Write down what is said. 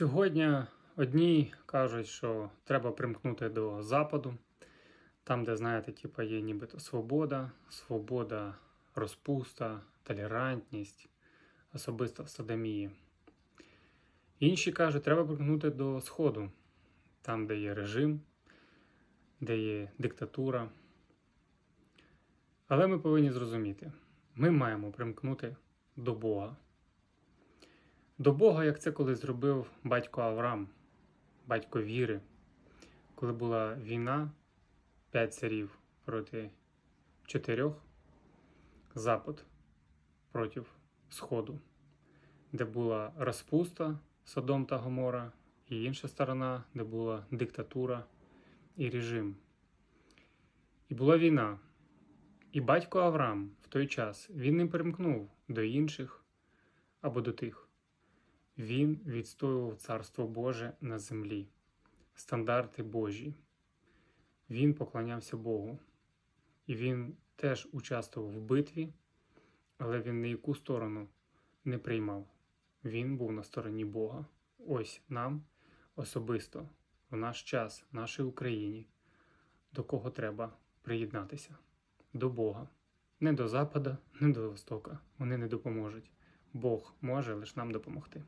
Сьогодні одні кажуть, що треба примкнути до Западу, там, де, знаєте, типу, є нібито свобода, свобода, розпуста, толерантність, особисто в садомії. Інші кажуть, треба примкнути до Сходу, там, де є режим, де є диктатура. Але ми повинні зрозуміти, ми маємо примкнути до Бога. До Бога, як це колись зробив батько Авраам, батько віри, коли була війна, п'ять царів проти чотирьох, Запад проти Сходу, де була розпуста Содом та Гомора, і інша сторона, де була диктатура і режим. І була війна. І батько Авраам в той час він не примкнув до інших або до тих. Він відстоював Царство Боже на землі, стандарти Божі. Він поклонявся Богу. І він теж участвував в битві, але він ні яку сторону не приймав. Він був на стороні Бога. Ось нам особисто, в наш час, в нашій Україні, до кого треба приєднатися до Бога. Не до Запада, не до Востока. Вони не допоможуть. Бог може лише нам допомогти.